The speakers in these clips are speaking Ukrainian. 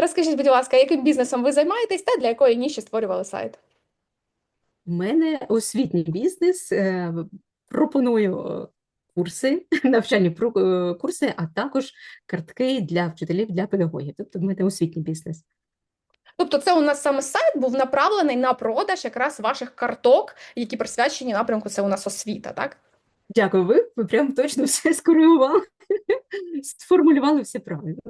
Розкажіть, будь ласка, яким бізнесом ви займаєтесь та для якої ніші створювали сайт? У мене освітній бізнес. е, Пропоную е, курси, навчальні е, курси, а також картки для вчителів, для педагогів. Тобто в мене освітній бізнес. Тобто, це у нас саме сайт був направлений на продаж якраз ваших карток, які присвячені напрямку. Це у нас освіта, так? Дякую, ви, ви прям точно все скоригували, сформулювали все правильно.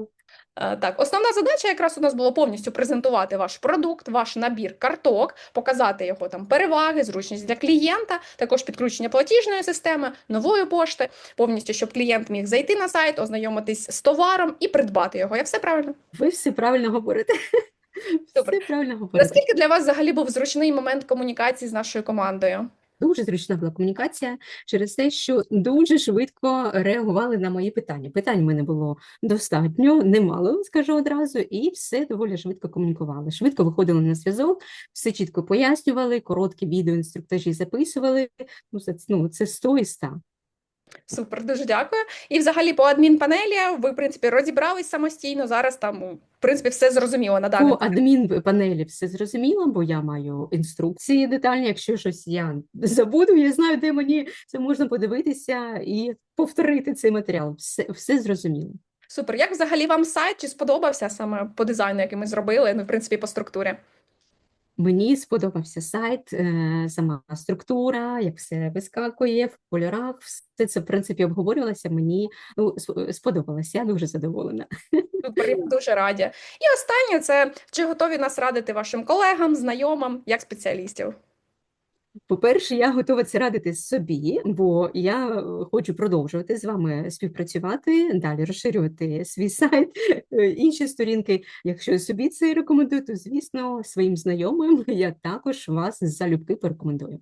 Е, Так, основна задача якраз у нас було повністю презентувати ваш продукт, ваш набір карток, показати його там переваги, зручність для клієнта, також підключення платіжної системи, нової пошти, повністю, щоб клієнт міг зайти на сайт, ознайомитись з товаром і придбати його. Я все правильно? Ви все правильно говорите. Супер. Все правильно говорите. Наскільки для вас взагалі був зручний момент комунікації з нашою командою? Дуже зручна була комунікація через те, що дуже швидко реагували на мої питання. Питань в мене було достатньо, немало, скажу одразу, і все доволі швидко комунікували. Швидко виходили на зв'язок, все чітко пояснювали, короткі відеоінструктажі записували. Ну, це, ну, це 100 і 100. Супер, дуже дякую. І взагалі по адмінпанелі ви, в принципі, розібрались самостійно. Зараз там, в принципі, все зрозуміло на даний По адмінпанелі все зрозуміло, бо я маю інструкції детальні. Якщо щось я забуду, я знаю, де мені це можна подивитися і повторити цей матеріал. Все, все зрозуміло. Супер. Як взагалі вам сайт? Чи сподобався саме по дизайну, який ми зробили? Ну, в принципі, по структурі? Мені сподобався сайт, е, сама структура, як все вискакує в кольорах. Все це, в принципі, обговорювалося. Мені ну, сподобалося. Я дуже задоволена. Супер, я дуже раді. І останнє це чи готові нас радити вашим колегам, знайомим, як спеціалістів? По-перше, я готова це радити собі, бо я е, хочу продовжувати з вами співпрацювати, далі розширювати свій сайт, е, інші сторінки. Якщо собі це рекомендую, то звісно своїм знайомим я також вас залюбки порекомендую.